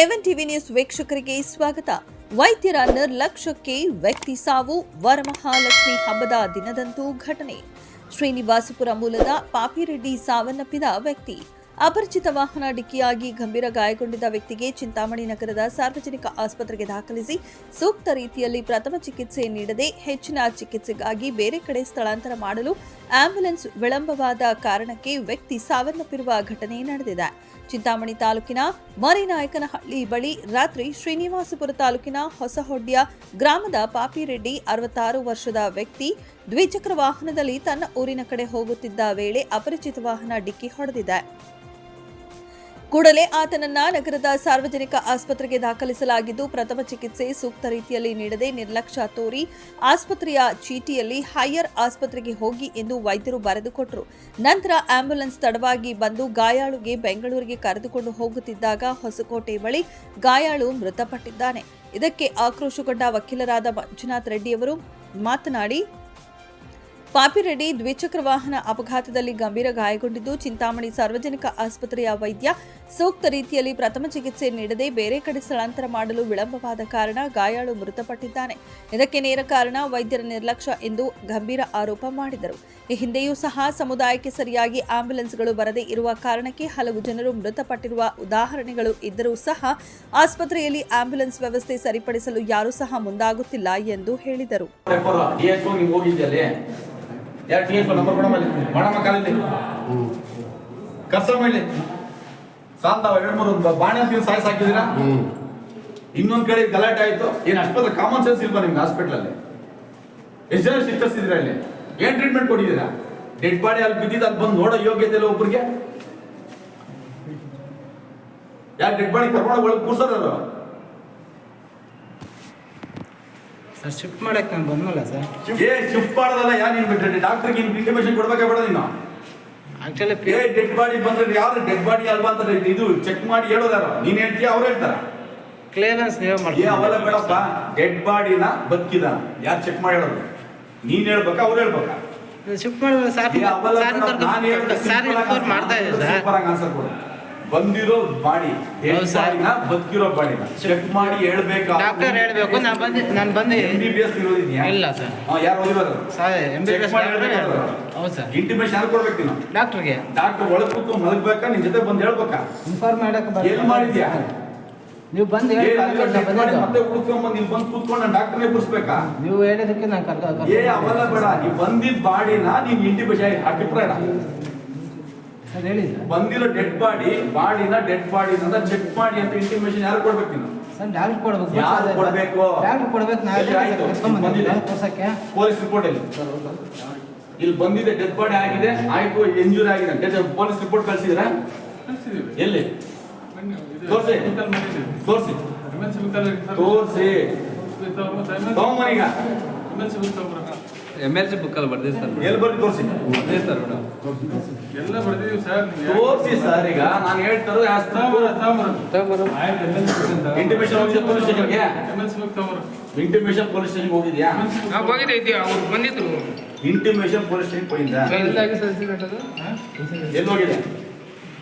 ಎವನ್ TV news ವೀಕ್ಷಕರಿಗೆ ಸ್ವಾಗತ. ವೈದ್ಯರ ನಿರ್ಲಕ್ಷ್ಯಕ್ಕೆ ವ್ಯಕ್ತಿ ಸಾವು, ವರಮಹಾಲಕ್ಷ್ಮಿ ಹಬ್ಬದ ದಿನದಂದು ಘಟನೆ. ಶ್ರೀನಿವಾಸಪುರ ಮೂಲದ ಪಾಪಿರೆಡ್ಡಿ ಸಾವನ್ನಪ್ಪಿದ ವ್ಯಕ್ತಿ. ಅಪರಿಚಿತ ವಾಹನ ಡಿಕ್ಕಿಯಾಗಿ ಗಂಭೀರ ಗಾಯಗೊಂಡಿದ್ದ ವ್ಯಕ್ತಿಗೆ ಚಿಂತಾಮಣಿ ನಗರದ ಸಾರ್ವಜನಿಕ ಆಸ್ಪತ್ರೆಗೆ ದಾಖಲಿಸಿ ಸೂಕ್ತ ರೀತಿಯಲ್ಲಿ ಪ್ರಥಮ ಚಿಕಿತ್ಸೆ ನೀಡದೆ ಹೆಚ್ಚಿನ ಚಿಕಿತ್ಸೆಗಾಗಿ ಬೇರೆ ಕಡೆ ಸ್ಥಳಾಂತರ ಮಾಡಲು ಆಂಬ್ಯುಲೆನ್ಸ್ ವಿಳಂಬವಾದ ಕಾರಣಕ್ಕೆ ವ್ಯಕ್ತಿ ಸಾವನ್ನಪ್ಪಿರುವ ಘಟನೆ ನಡೆದಿದೆ. ಚಿಂತಾಮಣಿ ತಾಲೂಕಿನ ಮರಿನಾಯಕನಹಳ್ಳಿ ಬಳಿ ರಾತ್ರಿ ಶ್ರೀನಿವಾಸಪುರ ತಾಲೂಕಿನ ಹೊಸಹೊಡ್ಯ ಗ್ರಾಮದ ಪಾಪಿರೆಡ್ಡಿ ಅರವತ್ತಾರು ವರ್ಷದ ವ್ಯಕ್ತಿ ದ್ವಿಚಕ್ರ ವಾಹನದಲ್ಲಿ ತನ್ನ ಊರಿನ ಕಡೆ ಹೋಗುತ್ತಿದ್ದ ವೇಳೆ ಅಪರಿಚಿತ ವಾಹನ ಡಿಕ್ಕಿ ಹೊಡೆದಿದೆ. ಕೂಡಲೇ ಆತನನ್ನ ನಗರದ ಸಾರ್ವಜನಿಕ ಆಸ್ಪತ್ರೆಗೆ ದಾಖಲಿಸಲಾಗಿದ್ದು ಪ್ರಥಮ ಚಿಕಿತ್ಸೆ ಸೂಕ್ತ ರೀತಿಯಲ್ಲಿ ನೀಡದೆ ನಿರ್ಲಕ್ಷ್ಯ ತೋರಿ ಆಸ್ಪತ್ರೆಯ ಚೀಟಿಯಲ್ಲಿ ಹೈಯರ್ ಆಸ್ಪತ್ರೆಗೆ ಹೋಗಿ ಎಂದು ವೈದ್ಯರು ಬರೆದುಕೊಟ್ಟರು ನಂತರ ಆಂಬ್ಯುಲೆನ್ಸ್ ತಡವಾಗಿ ಬಂದು ಗಾಯಾಳುಗೆ ಬೆಂಗಳೂರಿಗೆ ಕರೆದುಕೊಂಡು ಹೋಗುತ್ತಿದ್ದಾಗ ಹೊಸಕೋಟೆ ಬಳಿ ಗಾಯಾಳು ಮೃತಪಟ್ಟಿದ್ದಾನೆ. ಇದಕ್ಕೆ ಆಕ್ರೋಶಗೊಂಡ ವಕೀಲರಾದ ಮಂಜುನಾಥ್ ರೆಡ್ಡಿಯವರು ಮಾತನಾಡಿ ಪಾಪಿರೆಡ್ಡಿ ದ್ವಿಚಕ್ರ ವಾಹನ ಅಪಘಾತದಲ್ಲಿ ಗಂಭೀರ ಗಾಯಗೊಂಡಿದ್ದು, ಚಿಂತಾಮಣಿ ಸಾರ್ವಜನಿಕ ಆಸ್ಪತ್ರೆಯ ವೈದ್ಯ ಸೂಕ್ತ ರೀತಿಯಲ್ಲಿ ಪ್ರಥಮ ಚಿಕಿತ್ಸೆ ನೀಡದೆ ಬೇರೆ ಕಡೆ ಸ್ಥಳಾಂತರ ಮಾಡಲು ವಿಳಂಬವಾದ ಕಾರಣ ಗಾಯಾಳು ಮೃತಪಟ್ಟಿದ್ದಾನೆ. ಇದಕ್ಕೆ ನೇರ ಕಾರಣ ವೈದ್ಯರ ನಿರ್ಲಕ್ಷ್ಯ ಎಂದು ಗಂಭೀರ ಆರೋಪ ಮಾಡಿದರು. ಈ ಹಿಂದೆಯೂ ಸಹ ಸಮುದಾಯಕ್ಕೆ ಸರಿಯಾಗಿ ಆಂಬ್ಯುಲೆನ್ಸ್ಗಳು ಬರದೇ ಇರುವ ಕಾರಣಕ್ಕೆ ಹಲವು ಜನರು ಮೃತಪಟ್ಟಿರುವ ಉದಾಹರಣೆಗಳು ಇದ್ದರೂ ಸಹ ಆಸ್ಪತ್ರೆಯಲ್ಲಿ ಆಂಬ್ಯುಲೆನ್ಸ್ ವ್ಯವಸ್ಥೆ ಸರಿಪಡಿಸಲು ಯಾರೂ ಸಹ ಮುಂದಾಗುತ್ತಿಲ್ಲ ಎಂದು ಹೇಳಿದರು. ಯಾರು ಟಿ ಎಸ್ ನಂಬರ್ ಕೊಡಮ್ಮ ಅಲ್ಲಿ. ಮಾಡಮ್ಮ ಕಾಲಲ್ಲಿ ಕಸ ಮಾಡಿ ಸಾಲ್ತಾವ ಎರಡು ಮೂರು ಬಾಣೆ ಅಂತ ಸಾಯ್ಸ್ ಹಾಕಿದ್ದೀರಾ? ಇನ್ನೊಂದ್ ಕಡೆ ಗಲಾಟೆ ಆಯ್ತು. ಏನ್ ಅಷ್ಟೊಂದು ಕಾಮನ್ ಸೆನ್ಸ್ ಇಲ್ವಾ ನಿಮ್ಗೆ ಹಾಸ್ಪಿಟಲ್ ಅಲ್ಲಿ? ಎಷ್ಟು ಜನ ಸಿಸ್ಟರ್ಸ್ ಅಲ್ಲಿ? ಏನ್ ಟ್ರೀಟ್ಮೆಂಟ್ ಕೊಟ್ಟಿದ್ದೀರಾ? ಡೆಡ್ ಬಾಡಿ ಅಲ್ಲಿ ಬಿದ್ದಿದ್ದು ಅಲ್ಲಿ ಬಂದು ನೋಡೋ ಯೋಗ್ಯತೆ ಇಲ್ಲ ಒಬ್ರಿಗೆ? ಯಾಕೆ ಡೆಡ್ ಬಾಡಿ ಕರ್ಕೊಂಡು ಒಳಗೆ ಕೂರ್ಸೋದಲ್ಲ ಸರ್ ಶಿಫ್ಟ್ ಮಾಡಕ್ಕೆ ನಾನು ಬಂದಲ್ಲ ಸರ್. ಏ ಶಿಫ್ಟ್ ಮಾಡೋದಲ್ಲ ಯಾರು ನೀನು ಬಿಟ್ಟರೆ ಡಾಕ್ಟರ್ಗೆ ಇಂಟಿಮೇಷನ್ ಕೊಡಬೇಕೇ ಬೇಡ ನೀನು? ಆಕ್ಚುಲಿ ಏ ಡೆಡ್ ಬಾಡಿ ಬಂದ್ರೆ ಯಾರು ಡೆಡ್ ಬಾಡಿ ಅಲ್ವಾ ಅಂತ ಇದು ಚೆಕ್ ಮಾಡಿ ಹೇಳೋದಾರ ನೀನು ಹೇಳ್ತೀಯ ಅವ್ರು ಹೇಳ್ತಾರ? ಕ್ಲಿಯರೆನ್ಸ್ ನೀವೇ ಏ ಮಾಡ್ತೀವಿ ಅವೆಲ್ಲ ಬೇಡಪ್ಪ. ಡೆಡ್ ಬಾಡಿನ ಬದುಕಿದ. ಯಾರು ಚೆಕ್ ಮಾಡಿ ಹೇಳೋದು? ನೀನು ಹೇಳ್ಬೇಕಾ ಅವ್ರು ಹೇಳ್ಬೇಕಾ? ಶಿಫ್ಟ್ ಮಾಡಿದ್ರೆ ಸರ್ ನಾನ್ ಹೇಳ್ದೆ ಸರ್ ಇನ್ಫಾರ್ಮ್ ಮಾಡ್ತಾ ಇದೆ ಸರ್ ಬಂದಿರೋ ಬಾಡಿ ಸರ್. ಬದುಕಿರೋ ಬಾಣಿ. ಚೆಕ್ ಮಾಡಿ ಹೇಳ್ಬೇಕು? ಡಾಕ್ಟರ್ ಹೇಳ್ಬೇಕು. ನಾನು ಬಂದು ನಾನು ಬಂದು ಎಂ ಬಿ ಬಿ ಎಸ್ ಇರೋದಿದ್ಯಾ? ಇಲ್ಲ ಸರ್. ಯಾರು ಓದಿರೋದು? Sir M B Check S. ಹೌದು ಸರ್. ಇಂಟಿಮೇಷನ್ ಯಾರು ಕೊಡ್ಬೇಕು ನೀನು? ಡಾಕ್ಟ್ರಿಗೆ. ಡಾಕ್ಟರ್ ಒಳಗೆ ಕೂತು ಮಲಗ್ಬೇಕಾ? ನಿನ್ ಜೊತೆ ಬಂದು ಹೇಳ್ಬೇಕಾ? ಇನ್ಫಾರ್ಮ್ ಮಾಡಕ್ಕೆ ಏನು ಮಾಡಿದ್ಯಾ? ನೀವು ಬಂದು ಮತ್ತೆ ಹುಡ್ಕೊಂಡ್ ಇಲ್ಲಿ ಬಂದು ಕೂತ್ಕೊಂಡು ನಾನು ಡಾಕ್ಟರ್ನೇ ಕೂರಿಸ್ಬೇಕಾ ನೀವು ಹೇಳಿದಕ್ಕೆ ನಾನು ಕರ್ಕ ಏ ಅವೆಲ್ಲ ಬೇಡ. ನೀವು ಬಂದಿದ್ ಬಾಡಿನ ನೀನು ಇಂಟಿಮೇಷನ್ ಅಭಿಪ್ರಾಯ ಬಂದಿರೋ ಡೆಡ್ ಬಾಡಿ ಬಾಡಿನ ಡೆಡ್ ಬಾಡಿ ಅಂತ ಚೆಕ್ ಮಾಡಿ ಅಂತ ಇಂಟಿಮೇಷನ್ ಯಾರು ಕೊಡ್ಬೇಕು ನೀನು? ಸರ್ ಡಾಕ್ಟರ್ ಕೊಡ್ಬೇಕು? ಯಾರು ಕೊಡ್ಬೇಕು? ಡಾಕ್ಟರ್ ಕೊಡ್ಬೇಕು? ನಾನು ಬಂದಿದೆ. ಪೊಲೀಸ್ ರಿಪೋರ್ಟ್ ಅಲ್ಲಿ. ಇಲ್ಲಿ ಬಂದಿದೆ ಡೆಡ್ ಬಾಡಿ ಆಗಿದೆ ಆಯ್ತು ಇಂಜುರಿ ಆಗಿದೆ ಪೊಲೀಸ್ ರಿಪೋರ್ಟ್ ಕಳ್ಸಿದ್ರ ಎಲ್ಲಿ? ತೋರ್ಸಿ. ತೋರ್ಸಿ. ತೋರ್ಸಿ. ತಗೊಂಬನೀಗ ಎಂ ಎಲ್ ಸಿ ಬುಕ್ ಅಲ್ಲಿ ಬರ್ದಿದೆ ಸರ್ ಎಲ್ಲಿ ಬರ್ರಿ ತೋರ್ಸಿ? ಮೇಡಮ್. ಎಲ್ಲ ಬರ್ದಿದೀವಿ ಸರ್ ತೋರಿಸಿ ಸರ್ ಈಗ ನಾನು ಹೇಳ್ತಾರೋ ಇಂಟಿಮೇಷನ್ ಪೊಲೀಸ್ ಸ್ಟೇಷನ್ಗೆ ಇಂಟಿಮೇಷನ್ ಪೊಲೀಸ್ ಸ್ಟೇಷನ್ ಹೋಗಿದ್ಯಾ? ಅವ್ರು ಬಂದಿದ್ರು. ಇಂಟಿಮೇಷನ್ ಪೊಲೀಸ್ ಸ್ಟೇಷನ್ ಎಲ್ಲಿ ಹೋಗಿದೆ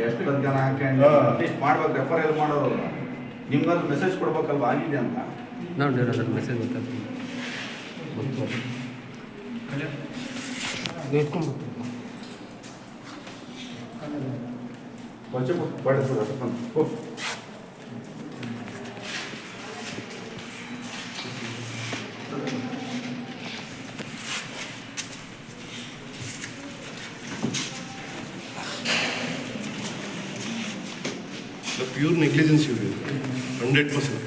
ಎಷ್ಟು ಜನ ಹಾಕೊಂಡು ಹಾ. ಅಟ್ಲೀಸ್ಟ್ ಮಾಡ್ಬೇಕು ರೆಫರ್ ಎಲ್ಲಿ ಮಾಡೋರು ಮೆಸೇಜ್ ಕೊಡ್ಬೇಕಲ್ವಾ? ಆಗಿದೆ ಅಂತ. ನೋಡಿ ಅದ್ರ ಮೆಸೇಜ್ ಗೊತ್ತಾಗ್ತದೆ ಹೋ. ಪ್ಯೂರ್ ನೆಗ್ಲಿಜೆನ್ಸ್ ಇದೆ ಹಂಡ್ರೆಡ್ ಪರ್ಸೆಂಟ್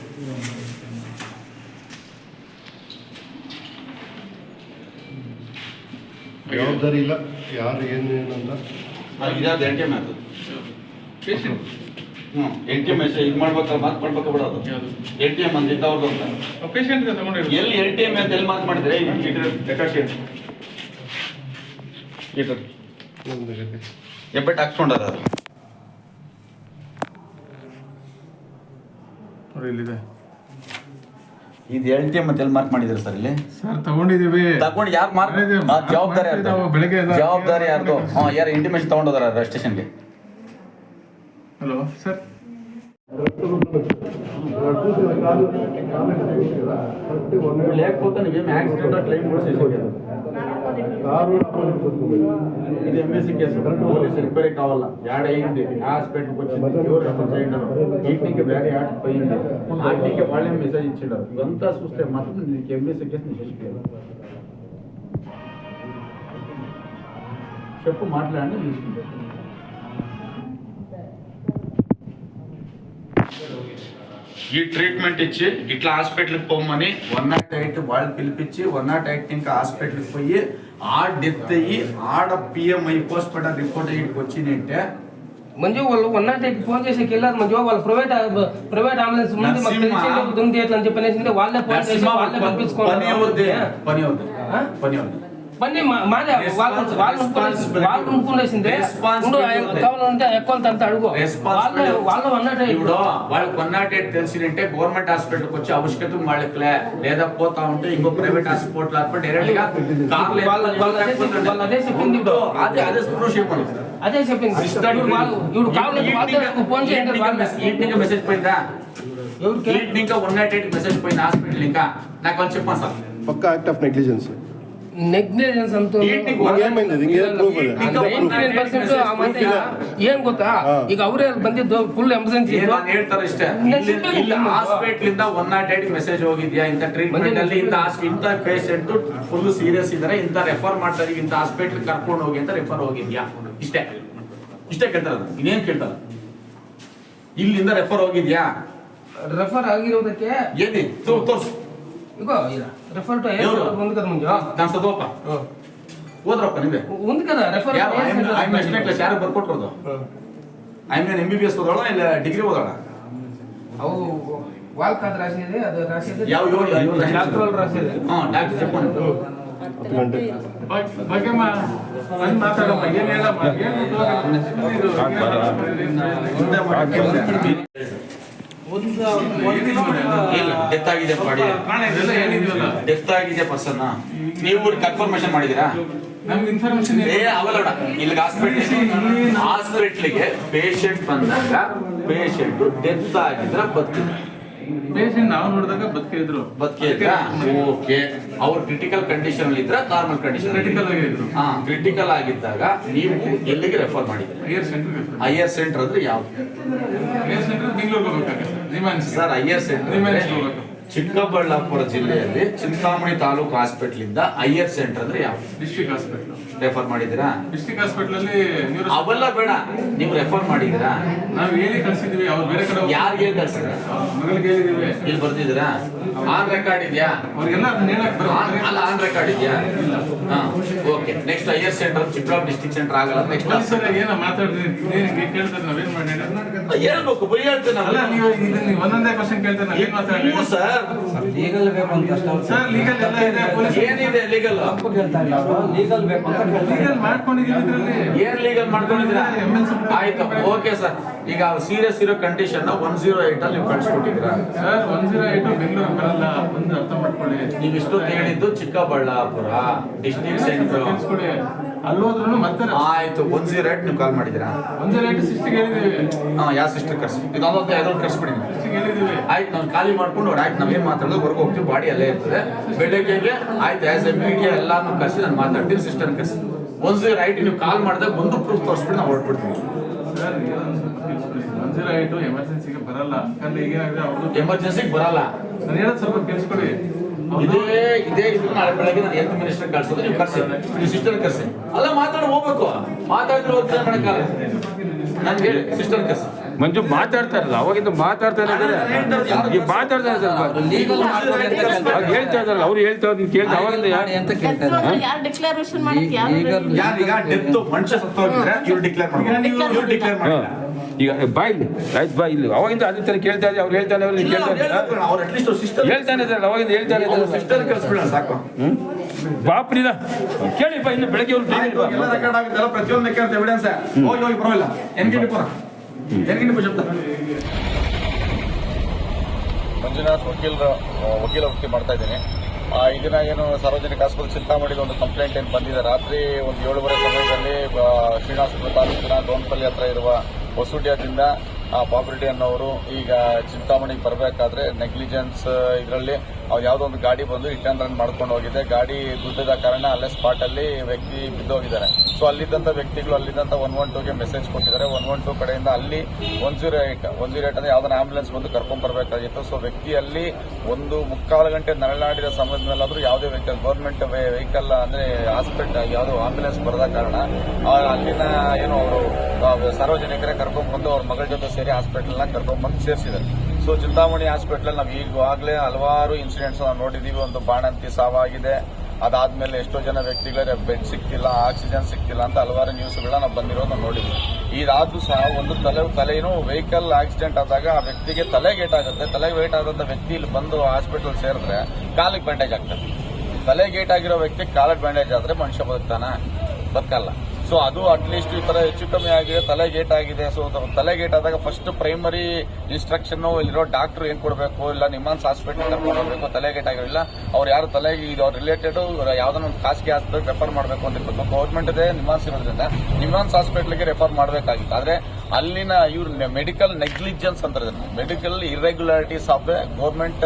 ಜವಾಬ್ದಾರಿ ಇಲ್ಲ ಯಾರು ಏನು ಏನಂತ? ಇದಾದ ಎಂಟೇ ಮಾತು ಎಲ್ ಟಿ ಎಂ ಇದು ಮಾಡ್ಬೇಕಲ್ಲ ಮಾರ್ಕ್ ಮಾಡ್ಬೇಕು ಬಿಡೋದು. ಟಿ ಎಂ ಅಂತ ಇದ್ದವ್ರದ್ದು ಅಂತ. ಪೇಷಂಟ್ ಎಲ್ಲಿ ಎಲ್ ಟಿ ಎಂ ಅಂತ ಎಲ್ಲಿ ಮಾರ್ಕ್ ಮಾಡಿದ್ರೆ? ರೆಕಾರ್ಡ್ ಶೀಟ್ ಎಬ್ಬೆಟ್ ಹಾಕ್ಸ್ಕೊಂಡಾರ ಅದು ನೋಡ್ರಿ ಇಲ್ಲಿದೆ. ಇದು ಹೇಳ್ತಿ ಮತ್ತೆ ಎಲ್ಲಿ ಮಾರ್ಕ್ ಮಾಡಿದ್ರಿ ಸರ್ ಇಲ್ಲಿ? ಸರ್ ತಗೊಂಡಿದೀವಿ ತಗೊಂಡು ಯಾಕೆ ಮಾರ್ಕ್ ಆ, ಜವಾಬ್ದಾರಿ ಯಾರ್ದು? ಬೆಳಗ್ಗೆ ಜವಾಬ್ದಾರಿ ಯಾರ್ದು? ಹಾಂ ಯಾರು ಇಂಟಿಮೇಶನ್ ತಗೊಂಡೋದಾರ ರಜಿಸ್ಟ್ರೇಷನ್ಗೆ ಹಲೋ ಸರ್ ಲೇಖ ನೀವು ಕ್ಲೈಮ್ ఇది ఎంఎస్సీ కేసు పోలీసు ఎంక్వైరీ కావాలా? యాడ్ అయ్యింది. హాస్పిటల్కి వచ్చింది. ఎవరు రెఫర్ చేయండి ఈటికి వేరే యాడ్ పోయింది. ఆర్టీకి వాళ్ళే మెసేజ్ ఇచ్చిండారు ఇవంతా చూస్తే మాత్రం నీకు ఎంఎస్సీ కేసు నీ చెప్పు మాట్లాడి తీసుకుంటే ఈ ట్రీట్మెంట్ ఇచ్చి ఇట్లా హాస్పిటల్కి పోమని వన్ నాట్ ఎయిట్ వాళ్ళు పిలిపించి వన్ నాట్ ఎయిట్ ఇంకా హాస్పిటల్కి పోయి ఆ డెత్ అయ్యి ఆడ పిఎం అయ్యి పోస్ట్ మార్టం రిపోర్ట్ అయ్యి వచ్చిందంటే మంజు వాళ్ళు వన్ నాట్ ఎయిట్ ఫోన్ చేసి వెళ్ళారు మంజు. వాళ్ళు ప్రైవేట్ ప్రైవేట్ అంబులెన్స్ ముందు మాకు ఉంది ఎట్లా అని చెప్పనేసి వాళ్ళే ఫోన్ చేసి వాళ్ళే పని పంపించుకోవాలి పని అవుద్ది ఆ? పని అవుద్ది. వాళ్ళు వాళ్ళు కొన్నాటే తెలిసిందంటే గవర్నమెంట్ వచ్చే ఆవశ్యకత వాళ్ళకి లేదా పోతా ఉంటే ఇంకో ప్రైవేట్ హాస్పిటల్ అదే అదే అదే చెప్పింది. ఫోన్ చేయండి. మెసేజ్ ఇంకా ఉన్నట్టు మెసేజ్ పోయింది? హాస్పిటల్ ఇంకా. నాకు వాళ్ళు చెప్పాను సార్. పక్క యాక్ట్ ఆఫ్ నెగ్లిజెన్స్ ನೆಗ್ಲಿಜೆನ್ಸ್ ಅಂತ ಏನ್ ಗೊತ್ತಾ? ಈಗ ಅವರೇ ಬಂದಿದ್ದು ಫುಲ್ ಎಮರ್ಜೆನ್ಸಿ ಹೇಳ್ತಾರೆ ಇಷ್ಟೇ? ಹಾಸ್ಪಿಟಲ್ ಇಂದ ಒನ್ ನಾಟ್ ಏಟ್ ಮೆಸೇಜ್ ಹೋಗಿದ್ಯಾ? ಇಂತ ಟ್ರೀಟ್ಮೆಂಟ್ ಅಲ್ಲಿ ಇಂತ ಇಂತ ಪೇಷಂಟ್ ಫುಲ್ ಸೀರಿಯಸ್ ಇದ್ರೆ. ಇಂತ ರೆಫರ್ ಮಾಡ್ತಾರೆ. ಇಂತ ಹಾಸ್ಪಿಟಲ್ ಕರ್ಕೊಂಡು ಹೋಗಿ ಅಂತ ರೆಫರ್ ಹೋಗಿದ್ಯಾ? ಇಷ್ಟೇ. ಇಷ್ಟೇ ಕೇಳ್ತಾರ ಇನ್ನೇನ್ ಕೇಳ್ತಾರ ಇಲ್ಲಿಂದ ರೆಫರ್ ಹೋಗಿದ್ಯಾ? ರೆಫರ್ ಆಗಿರೋದಕ್ಕೆ ಏನಿ ತೋರ್ಸು. ಈಗ ಇಲ್ಲ ರೆಫರ್ ಟು ಏರ್ ಒಂದು ಕದ ಮುಂಜಾ. ನಾನು ಸದೋಪ. ಓದ್ರಪ್ಪ ನಿಮಗೆ ಒಂದು ಕದ ರೆಫರ್ ಯಾರು? ಐ ಆಮ್ ಎಷ್ಟನೇ ಕ್ಲಾಸ್ ಯಾರು ಬರ್ಕೊಟ್ರೋದು I am M B B S ಓದೋಣ ಇಲ್ಲ ಡಿಗ್ರಿ ಓದೋಣ ಅವು ವಾಲ್ಕಾದ್ ರಾಶಿ ಇದೆ ಅದು ರಾಶಿ ಇದೆ. ಯಾವ ಯಾವ ಡಾಕ್ಟ್ರಲ್ ರಾಶಿ ಇದೆ. ಹಾಂ ಡಾಕ್ಟರ್ ಸೆಪ್ಪಾಂಡ್ ಮಾತಾಡಪ್ಪ. ಡೆತ್ ಆಗಿದೆ ಏನಿದೆಯಲ್ಲ ಡೆತ್ ಆಗಿದೆ ಪರ್ಸನ್ ನೀವು ಕನ್ಫರ್ಮೇಶನ್ ಮಾಡಿದೀರಾ ನಮ್ಗೆ ಇನ್ಫಾರ್ಮೇಶನ್ ಏ ಅವಲ್ಲ ಇಲ್ಲಿ. ಹಾಸ್ಪಿಟಲ್ ಹಾಸ್ಪಿಟ್ಲಿಗೆ ಪೇಷಂಟ್ ಬಂದಾಗ ಪೇಷಂಟ್ ಡೆತ್ ಆಗಿದ್ರೆ ಬದುಕಿದ್ರು. ಪೇಷಂಟ್ ನಾವು ನೋಡಿದಾಗ ಬದುಕಿದ್ರು. ಬದುಕಿದ್ರ? ಓಕೆ ಅವ್ರು ಕ್ರಿಟಿಕಲ್ ಕಂಡೀಷನ್ ಅಲ್ಲಿ ಇದ್ರ ನಾರ್ಮಲ್ ಕಂಡೀಷನ್ ಕ್ರಿಟಿಕಲ್ ಆಗಿದ್ರು ಹಾ ಕ್ರಿಟಿಕಲ್ ಆಗಿದ್ದಾಗ ನೀವು ಎಲ್ಲಿಗೆ ರೆಫರ್ ಮಾಡಿದ್ರಿ ಹೈಯರ್ ಸೆಂಟರ್ ಹೈಯರ್ ಸೆಂಟರ್ ಅಂದ್ರೆ ಯಾವ್ದು? ಹೈಯರ್ ಸೆಂಟರ್ ಬೆಂಗಳೂರು ಹೋಗ್ಬೇಕಾಗುತ್ತೆ. ಸರ್ ಹೈಯರ್ ಸೆಂಟರ್ ಚಿಕ್ಕಬಳ್ಳಾಪುರ ಜಿಲ್ಲೆಯಲ್ಲಿ ಚಿಂತಾಮಣಿ ತಾಲೂಕು ಹಾಸ್ಪಿಟಲ್ ಇಂದ ಹೈಯರ್ ಸೆಂಟರ್ ಅಂದ್ರೆ ಯಾವ ಡಿಸ್ಟ್ರಿಕ್ಟ್ ಹಾಸ್ಪಿಟಲ್. ರೆಫರ್ ಮಾಡಿದ್ದೀರಾ? ಡಿಸ್ಟ್ರಿಕ್ಟ್ ಹಾಸ್ಪಿಟಲ್ ಅಲ್ಲಿ ಅವೆಲ್ಲ ಬೇಡ ನೀವು ರೆಫರ್ ಮಾಡಿದ್ದೀರಾ? ನಾವು ಹೇಳಿ ಕಳ್ಸಿದೀವಿ ಅವ್ರು ಬೇರೆ ಕಡೆ ಯಾರಿಗೆ ಕಳ್ಸಿದ್ರ? ಮಗಳಿಗೆ ಹೇಳಿದೀವಿ ಇಲ್ಲಿ ಬರ್ತಿದ್ದೀರಾ ಆನ್ ರೆಕಾರ್ಡ್ ಇದೆಯಾ? ಅವ್ರಿಗೆಲ್ಲ ಅದನ್ನ ಹೇಳಕ್ ಅಲ್ಲ ಆನ್ ರೆಕಾರ್ಡ್ ಇದೆಯಾ? ಹಾ okay. Next higher centre Chikkaballapur district centre ಆಗಲ್ಲ ನೆಕ್ಸ್ಟ್ ಸರ್ ಏನೋ ಮಾತಾಡ್ತೀನಿ ಕೇಳ್ತಾರೆ ನಾವೇನ್ ಮಾಡಿ ಹೇಳ್ಬೇಕು ಬೈ ಹೇಳ್ತೇನೆ ಒಂದೊಂದೇ ಕ್ವಶನ್ ಕೇಳ್ತಾರೆ ನಾವೇನ್ ಮಾತಾಡಿ ಸರ್. ಲೀಗಲ್ ಬೇಕು ಅಂತ ಸರ್ ಲೀಗಲ್ ಎಲ್ಲ ಇದೆ ಪೊಲೀಸ್ ಏನಿದೆ ಲೀಗಲ್ ಕೇಳ್ತಾ ಇಲ್ಲ ಲೀಗಲ್ ಬೇಕು ಅಂತ. ಲೀಗಲ್ ಮಾಡ್ಕೊಂಡಿದೀವಿ ಇದ್ರಲ್ಲಿ. ಏನ್ ಲೀಗಲ್ ಮಾಡ್ಕೊಂಡಿದ್ದೀರಾ? ಆಯ್ತು ಓಕೆ ಸರ್ ಈಗ ಸೀರಿಯಸ್ ಇರೋ ಕಂಡೀಷನ್ ಒನ್ ಜೀರೋ ಏಟ್ ಅಲ್ಲಿ ನೀವು ಕಳ್ಸಿಕೊಟ್ಟಿದ್ದೀರಾ? Sir one zero eight Bengaluru ಬರಲ್ಲ ಒಂದು ಅರ್ಥ ಮಾಡ್ಕೊಳ್ಳಿ. ನೀವು ಇಷ್ಟೊತ್ತು ಹೇಳಿದ್ದು ಚಿಕ್ಕಬಳ್ಳಾಪುರ ಡಿಸ್ಟ್ರಿಕ್ಟ್ ಸೆಂಟರ್ ಅಲ್ಲೋದ್ರೂ ಮತ್ತೆ ಆಯ್ತು ಒನ್ ಜೀರೋ ಏಟ್ ನೀವು ಕಾಲ್ ಮಾಡಿದ್ದೀರಾ? ಒನ್ ಜೀರೋ ಏಟ್ ಸಿಸ್ಟಿಗೆ ಹೇಳಿದೀವಿ ಹಾಂ ಯಾವ ಸಿಸ್ಟರ್ ಕರ್ಸಿ? ಇದೊಂದೊಂದು ಯಾವ್ದೋ ಕರ್ಸ್ಬಿಡಿ ನೀವು. ಸಿಕ್ಸ್ಟಿಗೆ ಹೇಳಿದೀವಿ ಆಯ್ತು ನಾನು ಖಾಲಿ ಮಾಡ್ಕೊಂಡು ಆಯ್ತು ನಾವೇನು ಮಾತಾಡೋದು ಹೊರಗೆ ಹೋಗ್ತೀವಿ ಬಾಡಿ ಅಲ್ಲೇ ಇರ್ತದೆ. ಬೆಳಗ್ಗೆಗೆ ಆಯ್ತು ಆ್ಯಸ್ ಎ ಮೀಡಿಯಾ ಎಲ್ಲಾನು ಕರ್ಸಿ ನಾನು ಮಾತಾಡ್ತೀನಿ ಸಿಸ್ಟರ್ ಕರ್ಸಿ. ಒನ್ ಜೀರೋ ರೈಟ್ ನೀವು ಕಾಲ್ ಮಾಡಿದಾಗ ಒಂದು ಪ್ರೂಫ್ ತೋರಿಸ್ಬಿಟ್ಟು ನಾವು ಹೊರಟ್ಬಿಡ್ತೀವಿ. ಸರ್ ಒನ್ ಜೀರೋ ಎಮರ್ಜೆನ್ಸಿಗೆ ಬರಲ್ಲ. ಯಾಕಂದ್ರೆ ಈಗ ಏನಾಗಿದೆ ಅವ್ರು ಎಮರ್ಜೆನ್ಸಿಗೆ ಬರಲ್ಲ. ನಾನು ಹೇಳೋದು ಸ್ವಲ್ಪ ಕೇಳಿಸ್ಕೊಡಿ. ಇದೇ ಇದೇ ಇದು ನಾಳೆ ಬೆಳಗ್ಗೆ ನಾನು ಹೆಲ್ತ್ ಮಿನಿಸ್ಟರ್ ಕಳ್ಸೋದು ನೀವು ಕರ್ಸಿ. ನೀವು ಸಿಸ್ಟರ್ ಕರ್ಸಿ. ಅಲ್ಲ ಮಾತಾಡಿ ಹೋಗ್ಬೇಕು. ಮಾತಾಡಿದ್ರೆ ಹೋಗ್ತಾರೆ ಮಾಡಕ್ಕಾಗಲ್ಲ ನಾನು ಹೇಳಿ ಸಿಸ್ಟರ್ ಕರ್ಸಿ. ಮಂಜು ಮಾತಾಡ್ತಾ ಇರಲ್ಲ ಅವಾಗಿಂದ ಮಾತಾಡ್ತಾ ಇದ್ದಾರೆ ಈಗ ಮಾತಾಡ್ತಾ ಇದ್ದಾರೆ ಲೀಗಲ್ ಮಾಡ್ಕೊಳ್ಳಿ ಅಂತ ಕೇಳ್ತಾ ಅವ್ರು ಹೇಳ್ತಾ ಇದಾರಲ್ಲ ಅವ್ರು ಹೇಳ್ತಾ ಇದ್ರು ಕೇಳ್ತಾ ಅವಾಗಿಂದ ಯಾರು ಅಂತ ಈಗ ಡೆತ್ ಮನುಷ್ಯ ಸತ್ತೋಗಿದ್ರೆ ಇವ್ರು ಡಿಕ್ಲೇರ್ ಮಾಡ್ತಾರೆ. ಇವ್ರು ಡಿಕ್ಲೇರ್ ಮಾಡ್ತಾರೆ. ಈಗ ಬಾ ಇಲ್ಲಿ ಆಯ್ತು ಬಾ ಇಲ್ಲಿ. ಅವಾಗಿಂದ ಅದೇ ಥರ ಕೇಳ್ತಾ ಇದ್ದೆ ಅವ್ರು ಹೇಳ್ತಾನೆ ಅವ್ರು ಕೇಳ್ತಾ ಇದ್ದಾರೆ ಅವ್ರು ಅಟ್ಲೀಸ್ಟ್ ಸಿಸ್ಟರ್ ಹೇಳ್ತಾನೆ ಇದ್ದಾರೆ ಅವಾಗಿಂದ ಹೇಳ್ತಾನೆ ಇದ್ದಾರೆ. ಸಿಸ್ಟರ್ ಕಳಿಸ್ಬಿಡೋಣ ಸಾಕು. ಬಾಪ್ರಿದ ಕೇಳಿಪ್ಪ ಇನ್ನು ಬೆಳಗ್ಗೆ ಅವ್ರು ಆಯ್ತು, ಎಲ್ಲ ರೆಕಾರ್ಡ್ ಆಗುತ್ತೆ ಎಲ್ಲ ಪ್ರತಿಯೊಂದು ಬೇಕಾಗುತ್ತೆ ಎವಿಡೆನ್ಸ್ ಹೋಗಿ ಹೋಗಿ ಪರವಾಗಿಲ್ಲ. ಎನ್ಗಿಂಡಿ ಪುರ? ಎನ್ಗಿಂಡಿ ಶಬ್ದ ಮಂಜುನಾಥ್ ವಕೀಲರ ವಕೀಲ ವೃತ್ತಿ ಮಾಡ್ತಾ ಇದ್ದೀನಿ. ಆ, ಇದನ್ನ ದಿನ ಏನು ಸಾರ್ವಜನಿಕ ಆಸ್ಪತ್ರೆ ಚಿಂತಾಮಣಿದ ಒಂದು ಕಂಪ್ಲೇಂಟ್ ಏನು ಬಂದಿದೆ ರಾತ್ರಿ ಒಂದು ಏಳುವರೆ ಸಮಯದಲ್ಲಿ ಶ್ರೀನಿವಾಸಪುರ ತಾಲೂಕಿನ ಡೋನ್ಪಲ್ಲಿ ಹತ್ರ ಇರುವ ಹೊಸುಡ್ಯದಿಂದ ಪಾಪರ್ಟಿ ಅನ್ನೋರು ಈಗ ಚಿಂತಾಮಣಿಗೆ ಬರಬೇಕಾದ್ರೆ ನೆಗ್ಲಿಜೆನ್ಸ್ ಇದರಲ್ಲಿ ಅವ್ರು ಯಾವುದೋ ಒಂದು ಗಾಡಿ ಬಂದು ಇಟ್ ಅಂಡ್ ರನ್ ಮಾಡ್ಕೊಂಡು ಹೋಗಿದೆ. ಗಾಡಿ ದುಡ್ಡದ ಕಾರಣ ಅಲ್ಲೇ ಸ್ಪಾಟ್ ಅಲ್ಲಿ ವ್ಯಕ್ತಿ ಬಿದ್ದೋಗಿದ್ದಾರೆ. ಸೊ ಅಲ್ಲಿದ್ದಂಥ ವ್ಯಕ್ತಿಗಳು ಅಲ್ಲಿದ್ದಂಥ ಒನ್ ಒನ್ ಟೂಗೆ ಮೆಸೇಜ್ ಕೊಟ್ಟಿದ್ದಾರೆ. ಒನ್ ಒನ್ ಟೂ ಕಡೆಯಿಂದ ಅಲ್ಲಿ one zero eight one zero eight ಅಂದರೆ ಯಾವ್ದಾರ ಆಂಬುಲೆನ್ಸ್ ಬಂದು ಕರ್ಕೊಂಡು ಬರಬೇಕಾಗಿತ್ತು. ಸೊ ವ್ಯಕ್ತಿಯಲ್ಲಿ ಒಂದು ಮುಕ್ಕಾಲು ಗಂಟೆ ನರಳಾಡಿದ ಸಮಯದ ಮೇಲಾದ್ರೂ ಯಾವುದೇ ವೆಹಿಕಲ್ ಗೌರ್ಮೆಂಟ್ ವೆಹಿಕಲ್ ಅಂದ್ರೆ ಹಾಸ್ಪಿಟಲ್ ಯಾವುದೋ ಆಂಬುಲೆನ್ಸ್ ಬರದ ಕಾರಣ ಅಲ್ಲಿನ ಏನು ಅವರು ಸಾರ್ವಜನಿಕರೇ ಕರ್ಕೊಂಡ್ ಬಂದು ಅವ್ರ ಮಗಳ ಜೊತೆ ಸೇರಿ ಹಾಸ್ಪಿಟಲ್ನ ಕರ್ಕೊಂಡ್ ಬಂದು ಸೇರಿಸಿದ್ದಾರೆ. ಸೊ ಚಿಂತಾಮಣಿ ಹಾಸ್ಪಿಟಲ್ ನಾವು ಈಗಾಗಲೇ ಹಲವಾರು ಇನ್ಸಿಡೆಂಟ್ಸ್ ನಾವು ನೋಡಿದೀವಿ. ಒಂದು ಬಾಣಂತಿ ಸಾವಾಗಿದೆ. ಅದಾದ್ಮೇಲೆ ಎಷ್ಟೋ ಜನ ವ್ಯಕ್ತಿಗಳಿಗೆ ಬೆಡ್ ಸಿಕ್ತಿಲ್ಲ ಆಕ್ಸಿಜನ್ ಸಿಕ್ತಿಲ್ಲ ಅಂತ ಹಲವಾರು ನ್ಯೂಸ್ಗಳನ್ನ ನಾವು ಬಂದಿರೋದು ನೋಡಿದ್ವಿ. ಇದಾದ್ರೂ ಸಹ ಒಂದು ತಲೆ ತಲೆಯೂ ವೆಹಿಕಲ್ ಆಕ್ಸಿಡೆಂಟ್ ಆದಾಗ ಆ ವ್ಯಕ್ತಿಗೆ ತಲೆಗೆ ಏಟಾಗುತ್ತೆ ತಲೆಗೆ ವೇಟ್ ಆದಂತ ವ್ಯಕ್ತಿ ಇಲ್ಲಿ ಬಂದು ಹಾಸ್ಪಿಟಲ್ ಸೇರಿದ್ರೆ ಕಾಲಿಗೆ ಬ್ಯಾಂಡೇಜ್ ಆಗ್ತದೆ. ತಲೆಗೆ ಆಗಿರೋ ವ್ಯಕ್ತಿ ಕಾಲಿಗೆ ಬ್ಯಾಂಡೇಜ್ ಆದ್ರೆ ಮನುಷ್ಯ ಬದುಕ್ತಾನೆ? ಬದುಕಲ್ಲ. ಸೊ ಅದು ಅಟ್ಲೀಸ್ಟ್ ಈ ತರ ಹೆಚ್ಚು ಕಮ್ಮಿ ಆಗಿದೆ, ತಲೆ ಗೇಟ್ ಆಗಿದೆ. ಸೊ ತಲೆ ಗೇಟ್ ಆದಾಗ ಫಸ್ಟ್ ಪ್ರೈಮರಿ ಇನ್ಸ್ಟ್ರಕ್ಷನ್ ಇಲ್ಲಿರೋ ಡಾಕ್ಟರ್ ಏನ್ ಕೊಡಬೇಕು? ಇಲ್ಲ ನಿಮ್ಮಾನ್ಸ್ ಹಾಸ್ಪಿಟಲ್ ಕರ್ಕೊಂಡು ತಲೆ ಗೇಟ್ ಆಗಿರಲಿಲ್ಲ ಅವ್ರು ಯಾರು ತಲೆಗೆ ಇದು ಅವ್ರ ರಿಲೇಟೆಡ್ ಯಾವ್ದನ್ನ ಒಂದು ಖಾಸಗಿ ಆಸ್ಪತ್ರೆಗೆ ರೆಫರ್ ಮಾಡಬೇಕು ಅಂತ ಇರ್ಬೇಕು. ಗೌರ್ಮೆಂಟ್ ಇದೆ, ನಿಮ್ಮಾನ್ಸ್ ಇರೋದ್ರಿಂದ ನಿಮ್ಮಾನ್ಸ್ ಹಾಸ್ಪಿಟಲ್ಗೆ ರೆಫರ್ ಮಾಡಬೇಕಾಗಿತ್ತು. ಆದ್ರೆ ಅಲ್ಲಿನ ಇವ್ರ ಮೆಡಿಕಲ್ ನೆಗ್ಲಿಜೆನ್ಸ್ ಅಂತಾರೆ medical irregularities of government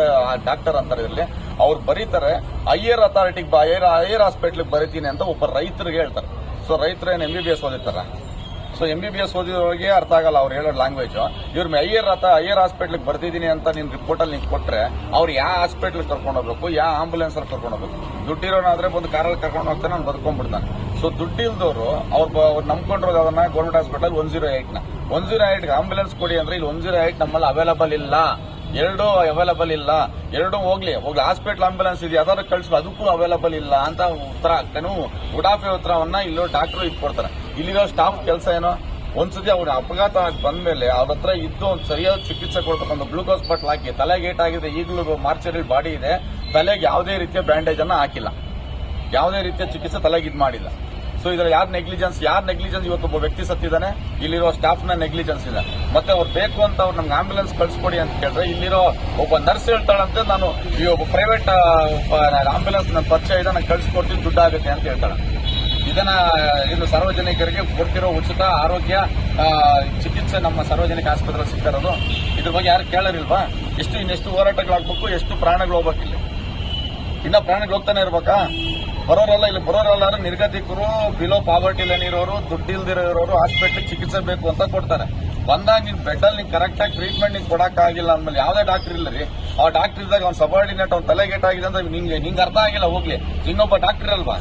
doctor ಅಂತಾರೆ ಇದರಲ್ಲಿ ಅವ್ರು ಬರೀತಾರೆ, ಹೈಯರ್ ಅಥಾರಿಟಿಗೆ ಹೈಯರ್ ಹೈಯರ್ ಹಾಸ್ಪಿಟ್ಲಿಗೆ ಬರೀತೀನಿ ಅಂತ ಒಬ್ಬ ರೈತರಿಗೆ ಹೇಳ್ತಾರೆ. ಸೊ ರೈತರು ಏನು ಎಂ ಬಿ ಬಿ ಎಸ್ ಓದಿರ್ತಾರ? So M B B S ಓದಿರೋರಿಗೆ ಅರ್ಥ ಆಗಲ್ಲ ಅವ್ರು ಹೇಳೋ ಲ್ಯಾಂಗ್ವೇಜ್ ಇವ್ರ ಹೈಯರ್ ಅಥವಾ ಹೈಯರ್ ಹಾಸ್ಪಿಟ್ಲಿಗೆ ಬರ್ತಿದ್ದೀನಿ ಅಂತ ನಿಮ್ಮ ರಿಪೋರ್ಟ್ ಅಲ್ಲಿ ನಿಂಗೆ ಕೊಟ್ರೆ ಅವ್ರು ಯಾವ ಹಾಸ್ಪಿಟ್ಲ್ ಕರ್ಕೊಂಡು ಹೋಗ್ಬೇಕು ಯಾವ ಆಂಬುಲೆನ್ಸ್ ಅಲ್ಲಿ ಕರ್ಕೊಂಡು ಹೋಗ್ಬೇಕು? ದುಡ್ಡಿರೋನಾದ್ರೆ ಒಂದು ಕಾರಲ್ಲಿ ಕರ್ಕೊಂಡು ಹೋಗ್ತಾನೆ ನಾನು ಬದುಕೊಂಡ್ಬಿಡ್ತಾನೆ. ಸೊ ದುಡ್ಡಿಲ್ದವರು ಅವ್ರು ನಂಬ್ಕೊಂಡಿರೋದು ಅದನ್ನ ಗೌರ್ಮೆಂಟ್ ಹಾಸ್ಪಿಟಲ್ ಒನ್ ಜೀರೋ ಏಟ್ನ. ಒನ್ ಜೀರೋ ಏಟ್ ಆಂಬುಲೆನ್ಸ್ ಕೊಡಿ ಅಂದ್ರೆ ಇಲ್ಲಿ ಒನ್ ಜೀರೋ ಏಟ್ ನಮ್ಮಲ್ಲಿ ಅವೈಲಬಲ್ ಇಲ್ಲ. ಎರಡು ಅವೈಲಬಲ್ ಇಲ್ಲ. ಎರಡೂ ಹೋಗ್ಲಿ. ಹೋಗ್ಲಿ ಹಾಸ್ಪಿಟಲ್ ಆಂಬುಲೆನ್ಸ್ ಇದೆ. ಯಾವ್ದಾದ್ರು ಕಳ್ಸಿ ಅದಕ್ಕೂ ಅವೈಲಬಲ್ ಇಲ್ಲ ಅಂತ ಉತ್ತರ ಹಾಕ್ತಾನು ಉಡಾಫೆ ಉತ್ತರವನ್ನ ಇಲ್ಲೋ ಡಾಕ್ಟರ್ ಇದು ಕೊಡ್ತಾರೆ. ಇಲ್ಲಿರೋ ಸ್ಟಾಫ್ ಕೆಲಸ ಏನೋ? ಒಂದ್ಸತಿ ಅವ್ರ ಅಪಘಾತ ಆಗಿ ಬಂದ್ಮೇಲೆ ಅವ್ರ ಹತ್ರ ಇದ್ದು ಒಂದು ಸರಿಯಾದ ಚಿಕಿತ್ಸೆ ಕೊಡ್ಬೇಕು ಒಂದು ಗ್ಲೂಕೋಸ್ ಬಟ್ಲ್ ಹಾಕಿ ತಲೆಗೆ ಏಟಾಗಿದೆ ಈಗಲೂ ಮಾರ್ಚರಿ ಬಾಡಿ ಇದೆ. ತಲೆಗೆ ಯಾವುದೇ ರೀತಿಯ ಬ್ಯಾಂಡೇಜ್ ಅನ್ನ ಹಾಕಿಲ್ಲ. ಯಾವುದೇ ರೀತಿಯ ಚಿಕಿತ್ಸೆ ತಲೆಗೆ ಇದು ಮಾಡಿಲ್ಲ. ಸೊ ಇದ್ರ ಯಾರ್ ನೆಗ್ಲಿಜೆನ್ಸ್ ಯಾರು ನೆಗ್ಲಿಜೆನ್ಸ್ ಇವತ್ತು ಒಬ್ಬ ವ್ಯಕ್ತಿ ಸತ್ತಿದ್ದಾನೆ. ಇಲ್ಲಿರೋ ಸ್ಟಾಫ್ನ ನೆಗ್ಲಿಜೆನ್ಸ್ ಇದೆ. ಮತ್ತೆ ಅವ್ರು ಬೇಕು ಅಂತ ಅವ್ರು ನಮ್ಗೆ ಆಂಬ್ಯುಲೆನ್ಸ್ ಕಳಿಸ್ಕೊಡಿ ಅಂತ ಕೇಳಿದ್ರೆ, ಇಲ್ಲಿರೋ ಒಬ್ಬ ನರ್ಸ್ ಹೇಳ್ತಾಳಂತೆ, ನಾನು ಈ ಒಬ್ಬ ಪ್ರೈವೇಟ್ ಆಂಬ್ಯುಲೆನ್ಸ್ ನನ್ನ ಪರಿಚಯ ಇದೆ ನಾನು ದುಡ್ಡು ದುಡ್ಡಾಗುತ್ತೆ ಅಂತ ಹೇಳ್ತಾಳೆ. ಇದನ್ನ ಇದು ಸಾರ್ವಜನಿಕರಿಗೆ ಕೊಡ್ತಿರೋ ಉಚಿತ ಆರೋಗ್ಯ ಚಿಕಿತ್ಸೆ ನಮ್ಮ ಸಾರ್ವಜನಿಕ ಆಸ್ಪತ್ರೆ ಸಿಗ್ತಾ ಇರೋದು ಇದ್ರ ಬಗ್ಗೆ ಯಾರು ಕೇಳರಿಲ್ವಾ? ಎಷ್ಟು ಇನ್ನೆಷ್ಟು ಹೋರಾಟಗಳಾಗ್ಬೇಕು ಎಷ್ಟು ಪ್ರಾಣಗಳು ಹೋಗ್ಬೇಕಿಲ್ಲ? ಇನ್ನ ಪ್ರಾಣಗಳು ಹೋಗ್ತಾನೆ ಇರ್ಬೇಕಾ? ಬರೋರೆಲ್ಲ ಇಲ್ಲಿ ಬರೋರೆಲ್ಲ ನಿರ್ಗತಿಕರು ಬಿಲೋ ಪಾವರ್ಟಿ ಲೈನ್ ಇರೋರು, ದುಡ್ಡು ಇಲ್ದಿರೋ ಇರೋರು ಹಾಸ್ಪಿಟ್ಲ್ ಚಿಕಿತ್ಸೆ ಬೇಕು ಅಂತ ಕೊಡ್ತಾರೆ. ಬಂದಾಗ ನಿನ್ ಬೆಡ್ ಅಲ್ಲಿ ಕರೆಕ್ಟಾಗಿ ಕರೆಕ್ಟ್ ಆಗಿ ಟ್ರೀಟ್ಮೆಂಟ್ ನಿಂಗೆ ಕೊಡಕ್ ಆಗಿಲ್ಲ ಅಂದ್ಮೇಲೆ ಯಾವ್ದೇ ಡಾಕ್ಟರ್ ಇಲ್ಲ ರೀ ಆ ಡಾಕ್ಟರ್ ಇದ್ದಾಗ ಅವ್ನ ಸಬಾರ್ಡಿನೇಟ್ ಅವ್ನ ತಲೆಗೇಟ್ ಆಗಿದೆ ಅಂತ ನಿಂಗೆ ನಿಂಗೆ ಅರ್ಥ ಆಗಿಲ್ಲ, ಹೋಗ್ಲಿ. ಇನ್ನೊಬ್ಬ ಡಾಕ್ಟರ್ ಅಲ್ವಾ?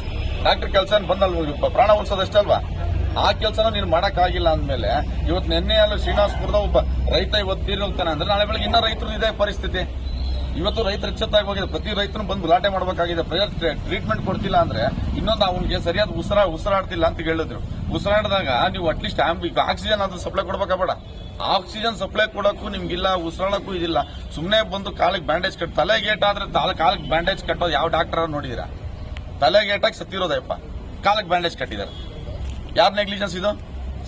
ಡಾಕ್ಟರ್ ಕೆಲಸ ಬಂದಲ್ವ? ಪ್ರಾಣ ಉಳಿಸೋದಷ್ಟೇ ಅಲ್ವಾ? ಆ ಕೆಲಸನ ನೀನು ಮಾಡಕ್ ಆಗಿಲ್ಲ ಅಂದ್ಮೇಲೆ ಇವತ್ತು ನಿನ್ನೆ ಅಲ್ಲ ಶ್ರೀನಿವಾಸಪುರದ ಒಬ್ಬ ರೈತ ಇವತ್ತು ತೀರಿ ಹೋಗ್ತಾನೆ ಅಂದ್ರೆ ನಾಳೆ ಬೆಳಗ್ಗೆ ಇನ್ನೂ ರೈತರು ಇದೆ ಪರಿಸ್ಥಿತಿ. ಇವತ್ತು ರೈತರು ಎಚ್ಚೆತ್ತಾಗಿ ಹೋಗಿದೆ. ಪ್ರತಿ ರೈತನು ಬಂದು ಗಲಾಟೆ ಮಾಡಬೇಕಾಗಿದೆ. ಟ್ರೀಟ್ಮೆಂಟ್ ಕೊಡ್ತಿಲ್ಲ ಅಂದ್ರೆ ಇನ್ನೊಂದು ಅವನಿಗೆ ಸರಿಯಾದ ಉಸಿರಾ, ಉಸಿರಾಡ್ತಿಲ್ಲ ಅಂತ ಹೇಳಿದ್ರು. ಉಸಿರಾಡಿದಾಗ ನೀವು ಅಟ್ಲೀಸ್ಟ್ ಆಕ್ಸಿಜನ್ ಆದ್ರೂ ಸಪ್ಲೈ ಕೊಡ್ಬೇಕಾಗಬೇಡ. ಆಕ್ಸಿಜನ್ ಸಪ್ಲೈ ಕೊಡಕ್ಕೂ ನಿಮ್ಗಿಲ್ಲ, ಉಸಿರಾಡಕ್ಕೂ ಇದಿಲ್ಲ. ಸುಮ್ಮನೆ ಬಂದು ಕಾಲಿಗೆ ಬ್ಯಾಂಡೇಜ್ ಕಟ್ ತಲೆಗೇಟಾದ್ರೆ ಕಾಲಿಗೆ ಬ್ಯಾಂಡೇಜ್ ಕಟ್ಟೋದು ಯಾವ ಡಾಕ್ಟರ್ ನೋಡಿದಿರ? ತಲೆಗೇಟಾಗಿ ಸತ್ತಿರೋದಪ್ಪ ಕಾಲಿಗೆ ಬ್ಯಾಂಡೇಜ್ ಕಟ್ಟಿದ್ದಾರೆ. ಯಾರ್ ನೆಗ್ಲಿಜೆನ್ಸ್ ಇದು?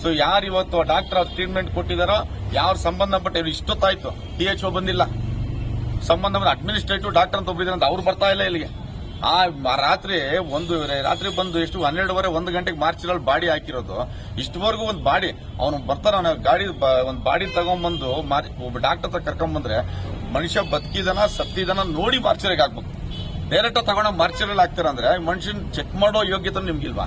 ಸೊ ಯಾರು ಇವತ್ತು ಡಾಕ್ಟರ್ ಟ್ರೀಟ್ಮೆಂಟ್ ಕೊಟ್ಟಿದಾರೋ, ಯಾರು ಸಂಬಂಧಪಟ್ಟ ಇಷ್ಟೊತ್ತಾಯ್ತು? ಟಿ ಎಚ್ ಒ ಬಂದಿಲ್ಲ. ಸಂಬಂಧಪಟ್ಟ ಅಡ್ಮಿನಿಸ್ಟ್ರೇಟಿವ್ ಡಾಕ್ಟರ್ ಅಂತ ಒಬ್ಬರಿದ್ದಾರೆ ಅಂತ ಅವ್ರು ಬರ್ತಾ ಇಲ್ಲ ಇಲ್ಲಿಗೆ. ಆ ರಾತ್ರಿ ಒಂದು, ರಾತ್ರಿ ಬಂದು ಎಷ್ಟು ಹನ್ನೆರಡುವರೆ, ಒಂದು ಗಂಟೆಗೆ ಮಾರ್ಚಿನಲ್ಲಿ ಬಾಡಿ ಹಾಕಿರೋದು, ಇಷ್ಟವರೆಗೂ ಒಂದು ಬಾಡಿ, ಅವನು ಬರ್ತಾರ ಅವನ ಗಾಡಿ ಒಂದು ಬಾಡಿ ತಗೊಂಡ್ಬಂದು ಮಾರ್- ಒಬ್ಬ ಡಾಕ್ಟರ್ ಹತ್ರ ಕರ್ಕೊಂಡ್ಬಂದ್ರೆ ಮನುಷ್ಯ ಬದುಕಿದನ, ಸತ್ತಿದನ ನೋಡಿ ಮಾರ್ಚರಿಗೆ ಹಾಕ್ಬೇಕು. ಡೈರೆಕ್ಟ್ ತಗೊಂಡ ಮಾರ್ಚರಲ್ಲಿ ಹಾಕ್ತಾರ ಮನುಷ್ಯನ ಚೆಕ್ ಮಾಡೋ ಯೋಗ್ಯತೆ ನಿಮ್ಗಿಲ್ವಾ?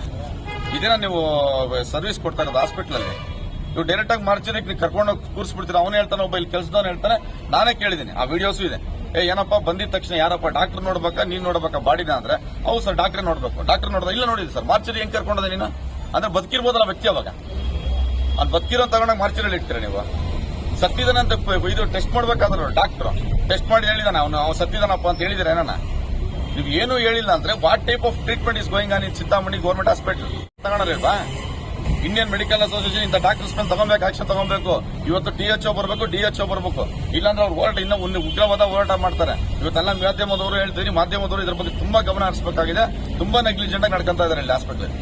ಇದೇನ ನೀವು ಸರ್ವಿಸ್ ಕೊಡ್ತಾ ಇರೋದು ಹಾಸ್ಪಿಟಲ್ ಅಲ್ಲಿ. ನೀವು ಡೈರೆಕ್ಟ್ ಆಗಿ ಮಾರ್ಚರಿಗೆ ಕರ್ಕೊಂಡು ಕೂರಿಸ್ಬಿಡ್ತೀರ? ಅವನು ಹೇಳ್ತಾನೆ, ಒಬ್ಬ ಇಲ್ಲಿ ಕೆಲಸದವನು ಹೇಳ್ತಾನೆ. ನಾನೇ ಕೇಳಿದ್ದೀನಿ. ಆ ವಿಡಿಯೋಸು ಇದೆ. ಏ, ಏನಪ್ಪ, ಬಂದಿದ ತಕ್ಷಣ ಯಾರಪ್ಪ ಡಾಕ್ಟರ್ ನೋಡ್ಬೇಕಾ, ನೀನ್ ನೋಡ್ಬೇಕಾ? ಬಾಡಿನ ಅಂದ್ರೆ ಹೌದು ಸರ್ ಡಾಕ್ಟರ್ ನೋಡ್ಬೇಕು. ಡಾಕ್ಟರ್ ನೋಡಿದ ಇಲ್ಲ ನೋಡಿದ್ರಿ ಸರ್ ಮಾರ್ಚರಿ ಹೆಂಗ್ ಕರ್ಕೊಂಡದ ನೀನು? ಅಂದ್ರೆ ಬದುಕಿರ್ಬೋದಲ್ಲ ವ್ಯಕ್ತಿ ಅವಾಗ. ಅದು ಬದುಕಿರೋ ತಗೊಂಡಾಗ ಮಾರ್ಚರಲ್ಲಿ ಇಡ್ತೀರ ನೀವು? ಸತ್ತಿದಾನೆ ಅಂತ ಇದು ಟೆಸ್ಟ್ ಮಾಡ್ಬೇಕಾದ್ರೆ ಡಾಕ್ಟರ್ ಟೆಸ್ಟ್ ಮಾಡಿ ಹೇಳಿದಾನೆ ಅವನು. ಅವ್ನು ಸತ್ತಿದಾನಪ್ಪ ಅಂತ ಹೇಳಿದ್ರೆ ಏನಾನ ನೀವು ಏನು ಹೇಳಿಲ್ಲ ಅಂದ್ರೆ what type of treatment is going on in Chintamani government hospital ತಗೊಳಲ್ವಾ Indian medical association ಇಂಥ ಡಾಕ್ಟರ್ಸ್ ಮೇಲೆ ತಗೊಬೇಕು ಆಕ್ಷನ್ ತಗೊಬೇಕು. ಇವತ್ತು ಟಿ ಎಚ್ ಬರಬೇಕು, ಡಿ ಎಚ್ ಬರಬೇಕು. ಇಲ್ಲಾಂದ್ರೆ ಅವ್ರು ಹೋರಾಟ ಇನ್ನೂ ಒಂದು ಉಗ್ರವಾದ ಹೋರಾಟ ಮಾಡ್ತಾರೆ. ಇವತ್ತೆಲ್ಲ ಮಾಧ್ಯಮದವರು ಹೇಳ್ತೀನಿ, ಮಾಧ್ಯಮದವರು ಇದ್ರ ಬಗ್ಗೆ ತುಂಬಾ ಗಮನ ಹರಿಸಬೇಕಾಗಿದೆ. ತುಂಬಾ ನೆಗ್ಲಿಜೆಂಟ್ ಆಗಿ ನಡ್ಕೊಂತ ಇದ್ದಾರೆ ಇಲ್ಲಿ ಹಾಸ್ಪಿಟಲ್